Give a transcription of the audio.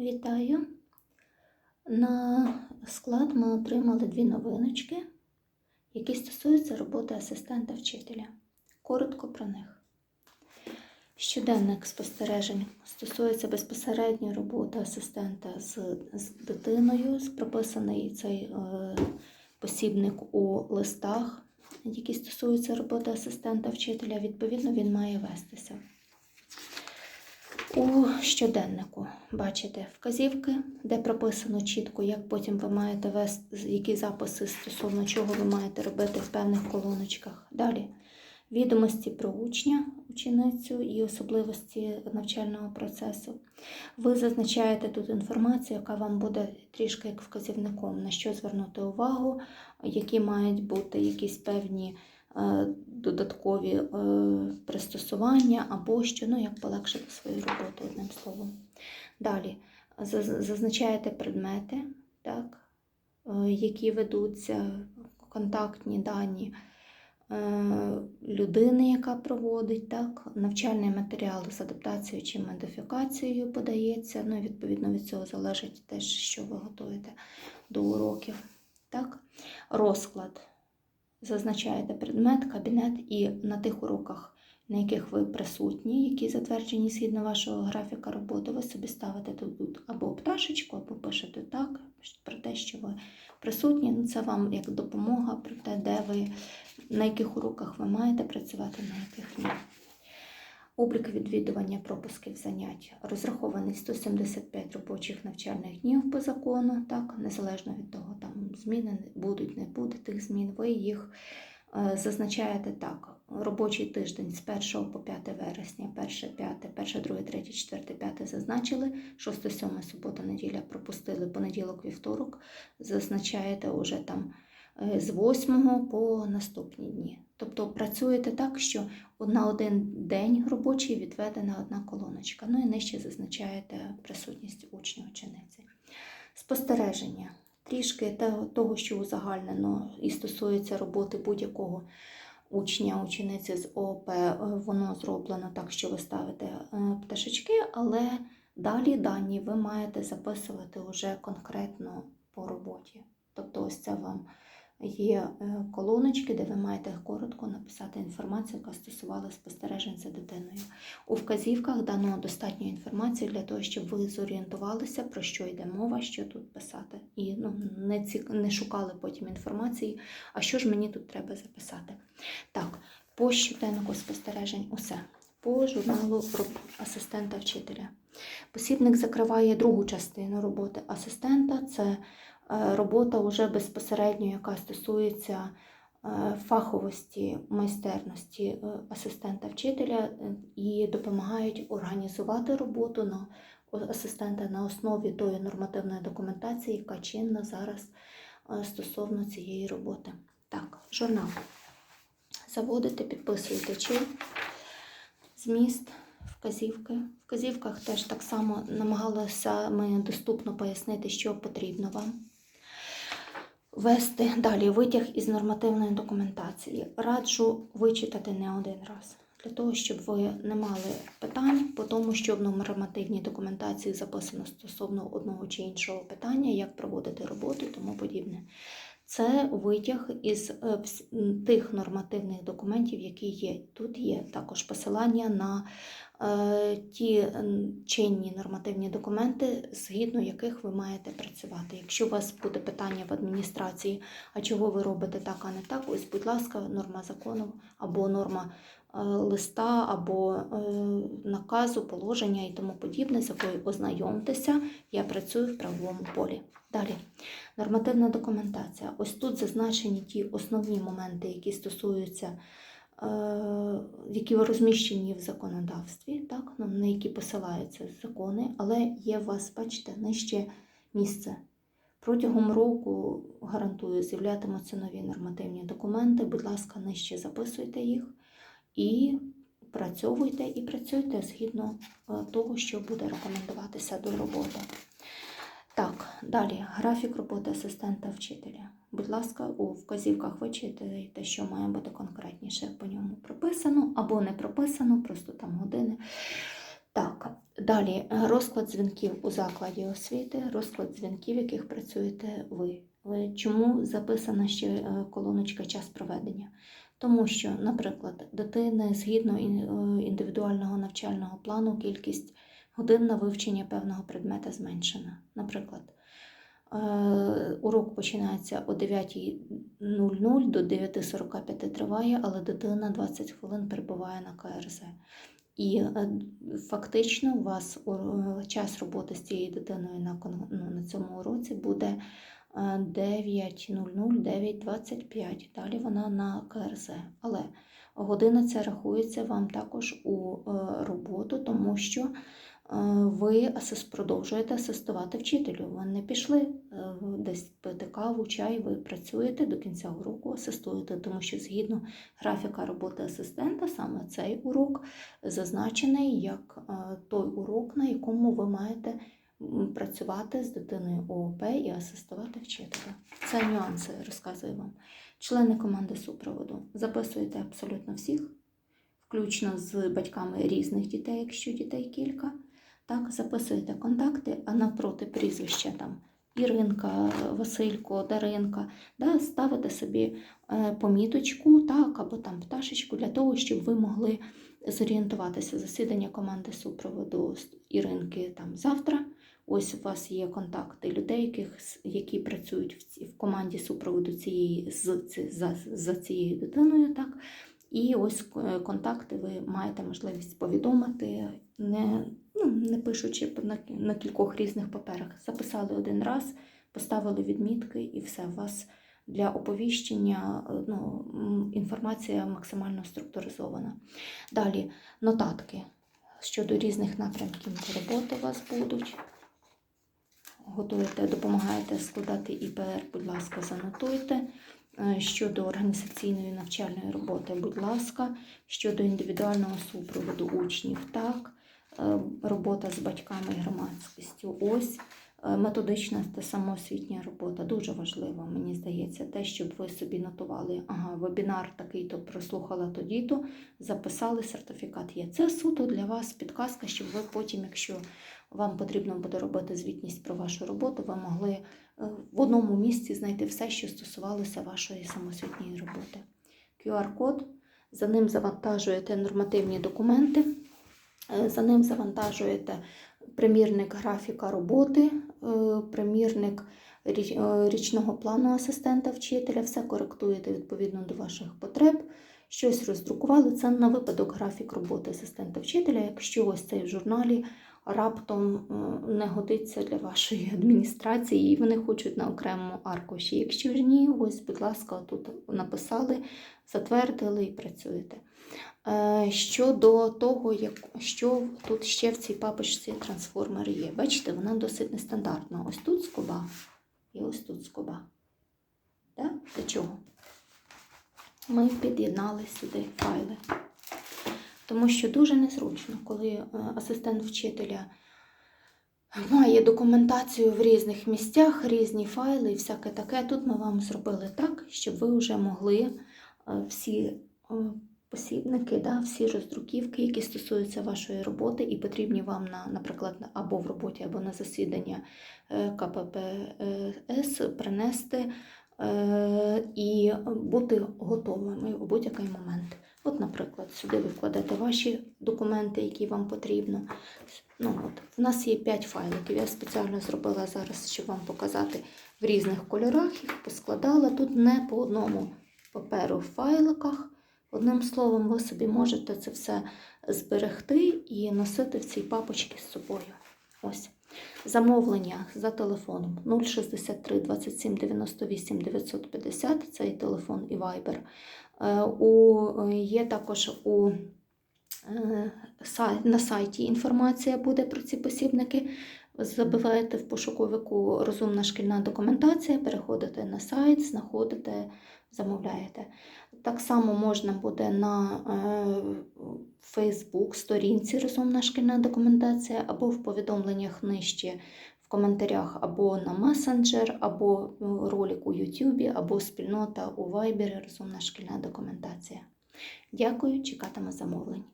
Вітаю. На склад ми отримали дві новиночки, які стосуються роботи асистента вчителя. Коротко про них. Щоденник спостережень стосується безпосередньо роботи асистента з, з дитиною. Прописаний цей е, посібник у листах, які стосуються роботи асистента вчителя. Відповідно, він має вестися. У щоденнику бачите вказівки, де прописано чітко, як потім ви маєте вести, які записи стосовно чого ви маєте робити в певних колоночках. Далі відомості про учня, ученицю і особливості навчального процесу. Ви зазначаєте тут інформацію, яка вам буде трішки як вказівником, на що звернути увагу, які мають бути якісь певні додаткові е, пристосування або що, ну як полегшити свою роботу, одним словом. Далі зазначаєте предмети, так, е, які ведуться, контактні дані е, людини, яка проводить, так, навчальний матеріал з адаптацією чи модифікацією подається. Ну, відповідно від цього залежить теж, що ви готуєте до уроків. Так. Розклад. Зазначаєте предмет, кабінет і на тих уроках, на яких ви присутні, які затверджені згідно вашого графіка роботи, ви собі ставите тут або пташечку, або пишете так, про те, що ви присутні. Ну, це вам як допомога про те, де ви, на яких уроках ви маєте працювати, на яких ні. Облік відвідування пропусків занять розрахований 175 робочих навчальних днів по закону, так, незалежно від того, там зміни будуть, не буде тих змін, ви їх е, зазначаєте так. Робочий тиждень з 1 по 5 вересня, 1, 5, 1, 2, 3, 4, 5 зазначили, 6, 7, субота, неділя пропустили, понеділок, вівторок, зазначаєте уже там е, з 8 по наступні дні. Тобто працюєте так, що на один день робочий відведена одна колоночка. Ну і нижче зазначаєте присутність учня учениці. Спостереження. Трішки того, що узагальнено і стосується роботи будь-якого учня, учениці з ООП, е, воно зроблено так, що ви ставите е, пташечки, але далі дані ви маєте записувати вже конкретно по роботі. Тобто, ось це вам є е, колоночки, де ви маєте коротко написати інформацію, яка стосувалася спостережень за дитиною. У вказівках дано достатньо інформації для того, щоб ви зорієнтувалися, про що йде мова, що тут писати. І ну, не, ці, не шукали потім інформації, а що ж мені тут треба записати. Так, по щоденнику спостережень усе. По журналу асистента вчителя. Посібник закриває другу частину роботи асистента. Це робота уже безпосередньо, яка стосується е, фаховості, майстерності е, асистента вчителя е, і допомагають організувати роботу на асистента на основі тої нормативної документації, яка чинна зараз е, стосовно цієї роботи. Так, журнал. Заводите, підписуєте чи зміст, вказівки. В вказівках теж так само намагалися ми доступно пояснити, що потрібно вам. Вести далі витяг із нормативної документації. Раджу вичитати не один раз. Для того, щоб ви не мали питань по тому, що в нормативній документації записано стосовно одного чи іншого питання, як проводити роботу і тому подібне. Це витяг із е, тих нормативних документів, які є. Тут є також посилання на ті чинні нормативні документи, згідно яких ви маєте працювати. Якщо у вас буде питання в адміністрації, а чого ви робите так, а не так, ось, будь ласка, норма закону або норма е, листа, або е, наказу, положення і тому подібне, з якою ознайомтеся, я працюю в правовому полі. Далі. Нормативна документація. Ось тут зазначені ті основні моменти, які стосуються, е, які розміщені в законодавстві, так, ну, на які посилаються закони, але є у вас, бачите, нижче місце. Протягом року, гарантую, з'являтимуться нові нормативні документи. Будь ласка, нижче записуйте їх і працьовуйте і працюйте згідно е, того, що буде рекомендуватися до роботи. Так, далі графік роботи асистента вчителя. Будь ласка, у вказівках вичитайте, що має бути конкретніше по ньому прописано або не прописано, просто там години. Так, Далі розклад дзвінків у закладі освіти, розклад дзвінків, яких працюєте ви. Ви- Чому записана ще е, колоночка час проведення? Тому що, наприклад, дитини згідно е, індивідуального навчального плану кількість годин на вивчення певного предмета зменшена. Наприклад, е, урок починається о 9.00 до 9.45 триває, але дитина 20 хвилин перебуває на КРЗ. І е, фактично у вас е, час роботи з цією дитиною на, ну, на цьому уроці буде е, 9.00, 9.25. Далі вона на КРЗ. Але година ця рахується вам також у роботу, тому що ви асис- продовжуєте асистувати вчителю. Ви не пішли е, десь пити каву, чай, ви працюєте до кінця уроку, асистуєте, тому що згідно графіка роботи асистента, саме цей урок зазначений як е, той урок, на якому ви маєте працювати з дитиною ООП і асистувати вчителя. Це нюанси, розказую вам. Члени команди супроводу записуєте абсолютно всіх, включно з батьками різних дітей, якщо дітей кілька. Так, записуєте контакти, а напроти прізвища там Іринка, Василько, Даринка, да, ставите собі е, поміточку, так, або там пташечку для того, щоб ви могли зорієнтуватися. Засідання команди супроводу Іринки там завтра. Ось у вас є контакти людей, яких, які працюють в, в команді супроводу цієї, з, ці- за, за цією дитиною. Так? І ось е, контакти ви маєте можливість повідомити, не, ну, не пишучи на, на кількох різних паперах. Записали один раз, поставили відмітки і все. У вас для оповіщення е, ну, інформація максимально структуризована. Далі нотатки щодо різних напрямків роботи у вас будуть. Готуєте, допомагаєте складати ІПР, будь ласка, занотуйте. Е, Щодо організаційної навчальної роботи, будь ласка, щодо індивідуального супроводу учнів, так, робота з батьками і громадськістю. Ось е, методична та самоосвітня робота. Дуже важливо, мені здається, те, щоб ви собі нотували, ага, вебінар такий-то прослухала тоді-то, записали сертифікат є. Це суто для вас підказка, щоб ви потім, якщо вам потрібно буде робити звітність про вашу роботу, ви могли е, в одному місці знайти все, що стосувалося вашої самосвітньої роботи. QR-код, за ним завантажуєте нормативні документи, е, за ним завантажуєте примірник графіка роботи, е, примірник е, річного плану асистента вчителя, все коректуєте відповідно до ваших потреб. Щось роздрукували. Це на випадок графік роботи асистента вчителя. Якщо ось цей в журналі раптом е, не годиться для вашої адміністрації, і вони хочуть на окремому аркуші. Якщо ж ні, ось, будь ласка, тут написали, затвердили і працюєте. Е, Щодо того, що тут ще в цій папочці трансформер є. Бачите, вона досить нестандартна. Ось тут скоба і ось тут скоба. Так? Для чого? Ми під'єднали сюди файли. Тому що дуже незручно, коли е, асистент вчителя має документацію в різних місцях, різні файли і всяке таке. Тут ми вам зробили так, щоб ви вже могли е, всі е, посібники, да, всі роздруківки, які стосуються вашої роботи і потрібні вам на, наприклад, або в роботі, або на засідання КППС принести і бути готовими у будь-який момент. От, наприклад, сюди ви вкладете ваші документи, які вам потрібно. Ну, от, в нас є 5 файликів. Я спеціально зробила зараз, щоб вам показати в різних кольорах. Їх поскладала. Тут не по одному паперу в файликах. Одним словом, ви собі можете це все зберегти і носити в цій папочці з собою. Ось. Замовлення за телефоном 063 27 98 950, цей телефон і Viber. Е, є також у, е, на сайті інформація буде про ці посібники. Забиваєте в пошуковику розумна шкільна документація, переходите на сайт, знаходите, замовляєте. Так само можна буде на е, Facebook сторінці Розумна шкільна документація або в повідомленнях нижче в коментарях, або на месенджер, або ролик у YouTube, або спільнота у Viber Розумна шкільна документація. Дякую, чекатиме замовлень.